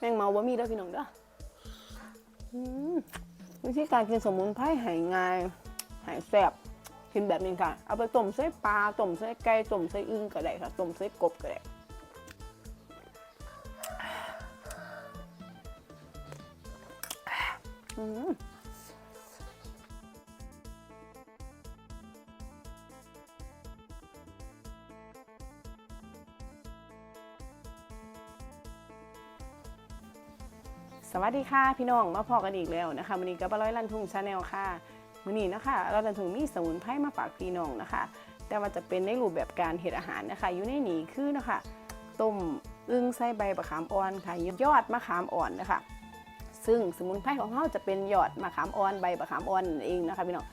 แมงเมาบ่มีเด้อพี่น้องเด้อวิธีการกินสมุนไพรหายง่ายหายแสบกินแบบนี้ค่ะ เอาไปต้มใส่ปลาต้มใส่ไก่ต้มใส่อึ่งก็ได้ค่ะต้มใส่กบก็ได้อืม สวัสดีค่ะพี่น้องมาพอกันอีกแล้วนะคะวันนี้กับร้อยลันทุ่งชาแนลค่ะวันนี้นะคะเราลันทุ่งมีสมุนไพรมาฝากพี่น้องนะคะ แต่ว่าจะเป็นในรูปแบบการเฮ็ดอาหารนะคะ อยู่ในนี้คือนะคะต้มอึ่งใส่ใบมะขามอ่อนค่ะยอดมะขามอ่อนนะคะ ซึ่งสมุนไพรของเราจะเป็นยอดมะขามอ่อนใบมะขามอ่อนเองนะคะพี่น้อง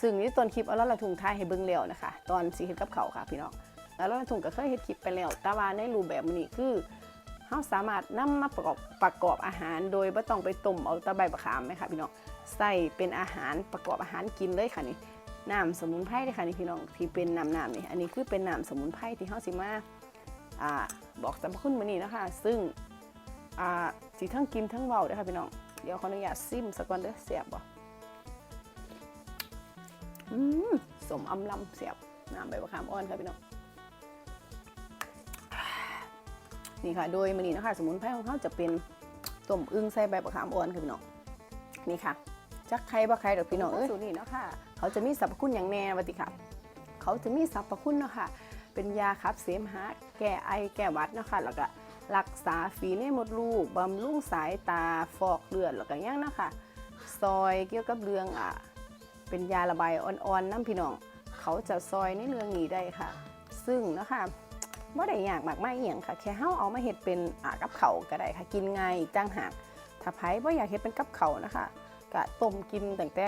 ซึ่งนี่ต้นคลิปเอาแล้วละทุ่งท้ายให้เบิ่งแล้วนะคะ ตอนสีเฮ็ดกับเขาค่ะพี่น้องแล้วละทุ่งก็เคยเฮ็ดคลิปไปแล้วแต่ว่าในรูปแบบนี้คือ เราสามารถนำมาประกอบประกอบอาหารโดยไม่ต้องไปต้มเอาตะใบมะขามไหมคะพี่น้องใส่เป็นอาหารประกอบอาหารกินเลยค่ะนี่น้ำสมุนไพรเลยค่ะนี่พี่น้องที่เป็นน้ำน้ำนี่อันนี้คือเป็นน้ำสมุนไพรที่เขาสิมาอ่าบอกสรรพคุณมื้อนี้นะคะซึ่งอ่าสิทั้งกินทั้งเว้าเด้อค่ะพี่น้องเดี๋ยวขออนุญาตซิมสักก่อนเด้อเสียบบ่อืมสมอำลำเสียบน้ำใบมะขามอ่อนค่ะพี่น้อง นี่ค่ะ โดยมันนี้นะคะสมุนไพรของเขาจะเป็นต้มอึ่งใส่ใบมะขามอ่อนค่ะพี่น้องนี่ค่ะจักไข่บะไข่ดอกพี่น้องเอ้ยสูตรนี้เนาะค่ะ เขาจะมีสรรพคุณอย่างแน่วัติค่ะ เขาจะมีสรรพคุณเนาะค่ะ เป็นยาขับเสมหะแก้ไอแก้หวัดเนาะค่ะแล้วก็รักษาฝีในมดลูกบำรุงสายตาฟอกเลือดแล้วก็ย่างเนาะค่ะซอยเกี่ยวกับเรื่องอะเป็นยาระบายอ่อนๆน้ำพี่น้อง เขาจะซอยในเรื่องนี้ได้ค่ะ ซึ่งเนาะค่ะ บ่ได้ยากมากไมายอหย่างค่ะ แค่เฮาเอามาเฮ็ดเป็นอ่ากับเขาก็ได้ค่ะ กินง่ายอีกต่างหากถ้าไผบ่อยากเฮ็ดเป็นกับเขานะคะก็ต้มกินตั้งแต่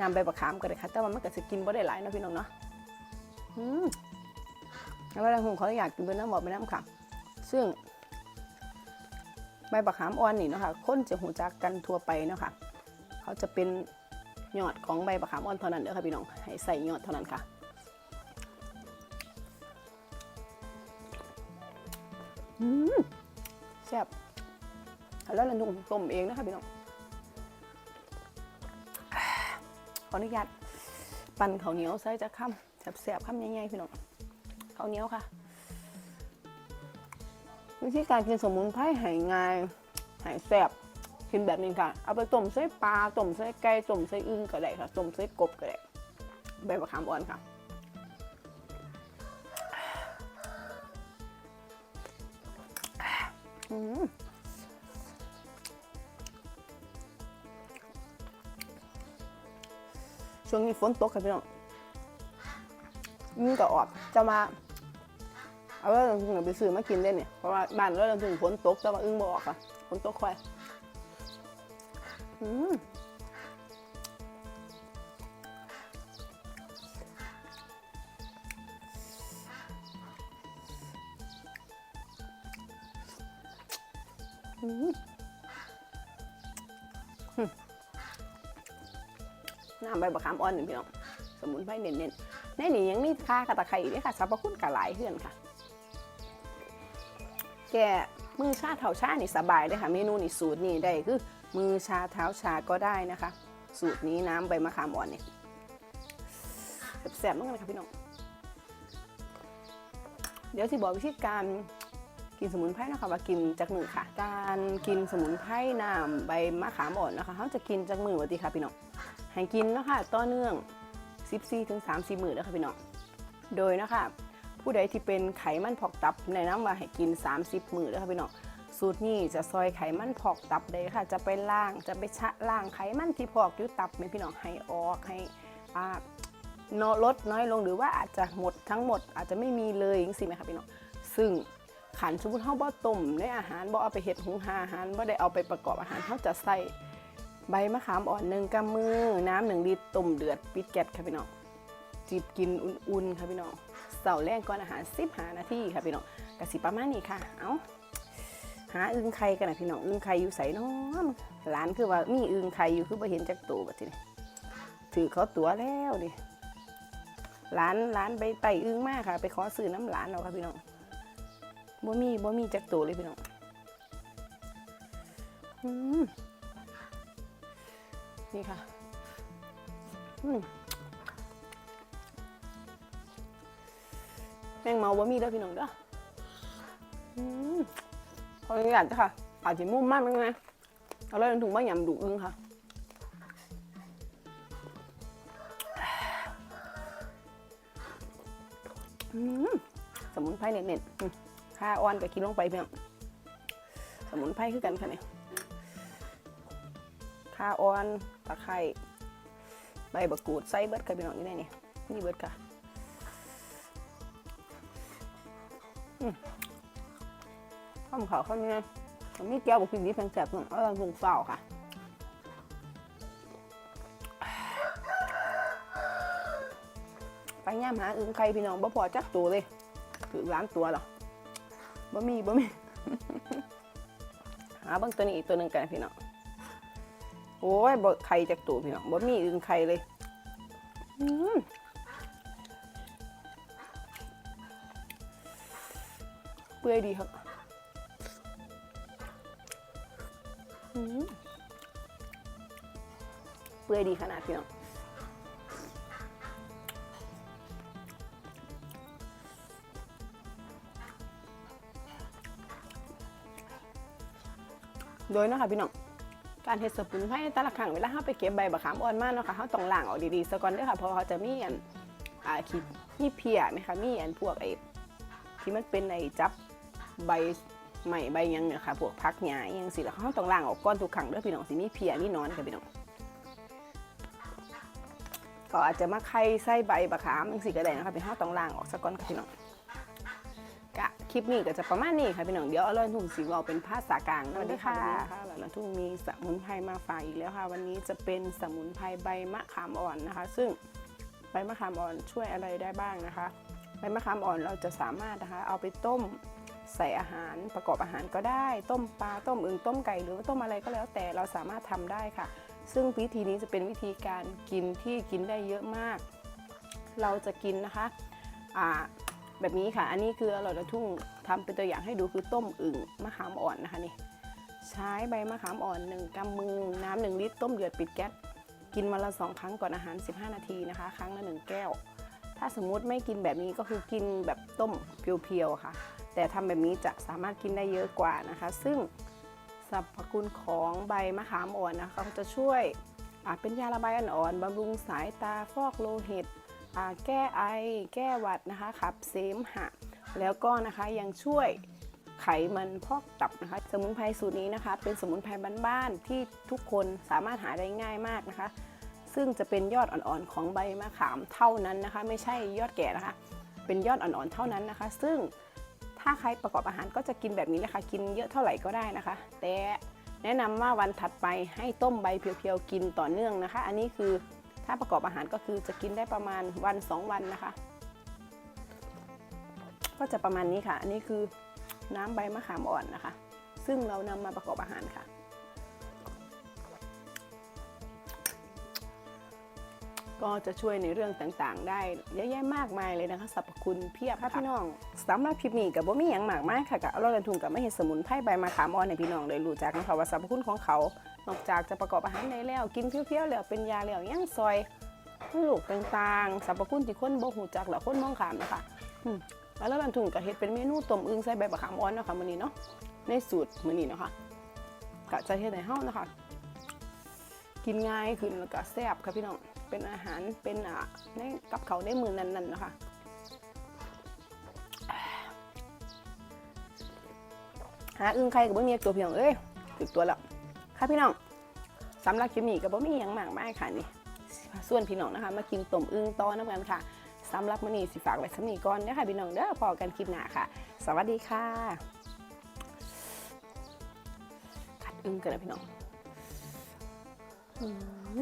น้ำใบมะขามก็ได้ค่ะ แต่ว่ามันก็สิกินบ่ได้หลายนะพี่น้องเนาะอืมแล้วเวลาหุงเขาอยากกินเป็นน้ำหมดเป็นน้ำค่ะ ซึ่งใบมะขามอ่อนนี่เนาะค่ะคนจะหูจักกันทั่วไปเนาะค่ะ เขาจะเป็นยอดของใบมะขามอ่อนเท่านั้นเด้อค่ะพี่น้อง ให้ใส่ยอดเท่านั้นค่ะ แซ่บแล้วเรานุ่มต้มเองนะคะพี่น้องขออนุญาตปั่นข้าวเหนียวใส่จะข้ามแซ่บๆข้ามใหญ่ๆพี่น้องข้าวเหนียวค่ะ วิธีการกินสมุนไพรหายง่ายหายแซ่บกินแบบนี้ค่ะ เอาไปต้มใส่ปลาต้มใส่ไก่ต้มใส่อึ่งก็ได้ค่ะต้มใส่กบก็ได้ใบมะขามอ่อนค่ะ ช่วงนี้ฝนตกค่ะพี่น้องยิ่งก็ออกจะมาเอาเรื่องถึงไปซื้อมากินได้เนี่ยเพราะว่าบ้านเราถึงฝนตกแต่ว่าอึ้งบอกค่ะฝนตกค่อยอืม น้ำใบมะขามอ่อนนี่พี่น้อง สมุนไพรเน้นๆในนี่ยังมีค่ากระตะไคร้ด้วยค่ะสรรพคุณกะหลายเพื่อนค่ะ แก่มือชาเท้าชานี่สบายเลยค่ะ เมนูนี่สูตรนี่ได้คือ มือชาเท้าชาก็ได้นะคะ สูตรนี้น้ำใบมะขามอ่อนเนี่ยแซ่บๆมากเลยค่ะพี่น้อง เดี๋ยวที่บอกวิธีการ กินสมุนไพรนะคะว่ากินจากมือค่ะ การกินสมุนไพรน้ำใบมะขามอ่อนนะคะเขาจะกินจากมือวัติค่ะพี่น้องให้กินนะคะต่อเนื่อง 14ถึง30มื้อแล้วค่ะพี่น้องโดยนะคะ ผู้ใดที่เป็นไขมันพอกตับแนะนำว่าให้กิน 30 มื้อแล้วค่ะพี่น้องสูตรนี้จะซอยไขมันพอกตับได้ค่ะ จะไปล้างจะไปชะล้างไขมันที่พอกอยู่ตับให้พี่น้องให้ออกให้อ่านลดน้อยลงหรือว่าอาจจะหมดทั้งหมดอาจจะไม่มีเลยอย่างสิไหมคะพี่น้องซึ่ง ขันสมมติเฮาบ่ต้มในอาหารบ่เอาไปเฮ็ดหุงหาอาหารบ่ได้เอาไปประกอบอาหารเฮาจะใส่ใบมะขามอ่อนหนึ่งกำมือ น้ำหนึ่งลิตรต้มเดือดปิดแก๊สค่ะพี่น้องจิบกินอุ่นๆค่ะพี่น้องเสาร์แรกก่อนอาหาร15นาทีค่ะพี่น้องกะสิประมาณนี้ค่ะ เอาหาอึ่งไข่กันนะพี่น้องอึ่งไข่อยู่ใส่น้องหลานคือว่ามีอึ่งไข่อยู่คือบ่เห็นจักตัวบัดนี้ถือเขาตัวแล้วดิร้านร้านไปไต่อึ่งมากค่ะ ไปขอซื้อน้ำหลานเอาค่ะพี่น้อง บ่มีบ่มีจักตัวเลยพี่น้องอืมนี่ค่ะแมงเมาบ่มีเด้อพี่น้องเด้ออืมขออนุญาตจ้ะค่ะอาจจะมุ่มมากมั้งนะเอาเลยถุงบ้ายำดุอึ้งค่ะสมุนไพรเน็ตๆาอ่อนกับกินลงไปเพียงสมุนไพรคือกันค่ะเนี่ยข้าอ่อนตะไคร้ใบบักกูดใส่เบิดค่ะพี่น้องนี่ไงนี่นี่เบิดค่ะข้าวขาวข้าวนี้นะมีแก้วบุกพินดีแพงแสบเนาะเอาลองพุงเปล่าค่ะไปย่ามหาอึ่งไข่พี่น้องบ่พอจักตัวเลยถือล้านตัวหรอ บ่มีบ่มีหาเบิ่งตัวนี้อีกตัวหนึ่งกันพี่น้องโอ้ยบ่ไข่จักตัวพี่น้องบ่มีอึ่งไข่เลยเปื่อยดีครับอืมเปื่อยดีขนาดพี่น้อง โดยเนาะค่ะพี่น้องการเฮ็ดสมุนไพรแต่ละครั้งเวลาเราไปเก็บใบบะขามอ่อนมาเนาะค่ะเราต้องล้างออกดีๆซะก่อนเด้อค่ะเพราะเขาจะมีอันอ่าขี้มีเพียไหมคะมีอันพวกไอ้ที่มันเป็นไอ้จับใบใหม่ใบยังเนี่ยค่ะพวกพักหญ้าอหยังสิแล้วเขาต้องล้างออกก่อนทุกครั้งเด้อพี่น้องสิมีเพียมีนอนค่ะพี่น้องก็อาจจะมาไข่ใส่ใบบะขามจังซี่ก็ได้นะคะพี่เราต้องล้างออกซะก่อนค่ะพี่น้อง ลิปนี้ก็จะประมาณนี้ค่ะพี่น้องเดี๋ยวเอาเรื่องทุ่งสีวอลเป็นภาษากลางสวัสดีค่ะแล้วนะทุ่งมีสมุนไพรมาฝากอีกแล้วค่ะ วันนี้จะเป็นสมุนไพรใบมะขามอ่อนนะคะ ซึ่งใบมะขามอ่อนช่วยอะไรได้บ้างนะคะ ใบมะขามอ่อนเราจะสามารถนะคะ เอาไปต้มใส่อาหารประกอบอาหารก็ได้ ต้มปลาต้มอึ่งต้มไก่หรือว่าต้มอะไรก็แล้วแต่เราสามารถทำได้ค่ะ ซึ่งวิธีนี้จะเป็นวิธีการกินที่กินได้เยอะมาก เราจะกินนะคะอ่า แบบนี้ค่ะ อันนี้คืออร่อยละทุ่งทำเป็นตัวอย่างให้ดูคือต้มอึ่งมะขามอ่อนนะคะนี่ ใช้ใบมะขามอ่อน 1กำมือ น้ำหนึ่งลิตรต้มเดือดปิดแก๊ส กินวันละสองครั้งก่อนอาหาร 15 นาทีนะคะ ครั้งละหนึ่งแก้ว ถ้าสมมุติไม่กินแบบนี้ก็คือกินแบบต้มเพียวๆค่ะ แต่ทำแบบนี้จะสามารถกินได้เยอะกว่านะคะ ซึ่งสรรพคุณของใบมะขามอ่อนนะคะจะช่วยอ่าเป็นยาระบายอ่อนๆบำรุงสายตาฟอกโลหิต แก้ไอ แก้หวัดนะคะขับเสมหะ แล้วก็นะคะยังช่วยไขมันพอกตับนะคะ สมุนไพรสูตรนี้นะคะ เป็นสมุนไพรบ้านๆที่ทุกคนสามารถหาได้ง่ายมากนะคะ ซึ่งจะเป็นยอดอ่อนๆของใบมะขามเท่านั้นนะคะ ไม่ใช่ยอดแก่นะคะ เป็นยอดอ่อนๆเท่านั้นนะคะ ซึ่งถ้าใครประกอบอาหารก็จะกินแบบนี้นะคะกินเยอะเท่าไหร่ก็ได้นะคะ แต่แนะนำว่าวันถัดไปให้ต้มใบเพียวๆกินต่อเนื่องนะคะ อันนี้คือ ถ้าประกอบอาหารก็คือจะกินได้ประมาณวัน 2 วันนะคะ ก็จะประมาณนี้ค่ะ อันนี้คือน้ำใบมะขามอ่อนนะคะ ซึ่งเรานำมาประกอบอาหารค่ะ ก็จะช่วยในเรื่องต่างๆ ได้เยอะแยะมากมายเลยนะคะสรรพคุณเพียบค่ะพี่น้องสำหรับคลิปนี้กับว่ามีอย่างมากมายค่ะกับเราเรียนทุนกับไม่เห็นสมุนไพรใบมะขามอ่อนในพี่น้องเลยรู้จักนะคะว่าสรรพคุณของเขา นอกจากจะประกอบอาหารได้แล้ว กินเพียวๆแล้วเป็นยาแล้วยังซอยลูกต่างๆสรรพคุณที่คนบ่หูจักหรือคนมองขามนะคะอแล้วรันถุงกับเฮ็ดเป็นเมนูต้มอึ่งใส่ใบมะขามอ่อนนะคะมื้อนี้เนาะในสูตรมื้อนี้เนาะค่ะกะจะเฮ็ดให้เฮานะคะ กินง่ายขึ้นแล้วก็แซ่บค่ะพี่น้องเป็นอาหารเป็นอะในกับเขาวในมือนั้นๆนะคะหาอึ่งไข่กับบ่มียตัวเพียงเอ้ยถึกตัวแล้วค่ะพี่น้อง สำหรับคลิปนี้ก็บ่มีหยังมากมายค่ะนี่ส่วนพี่น้องนะคะ มากินต้มอึ่งต้อน้ำกันค่ะสำหรับมื้อนี้สิฝากไว้สำนีก่อนเด้อค่ะพี่น้องเด้อพอกันคลิปหน้าค่ะ สวัสดีค่ะกัดอึ่งกันนะพี่น้องอื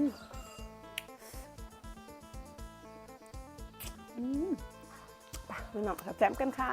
มอืมไปพี่น้องแจมกันค่ะ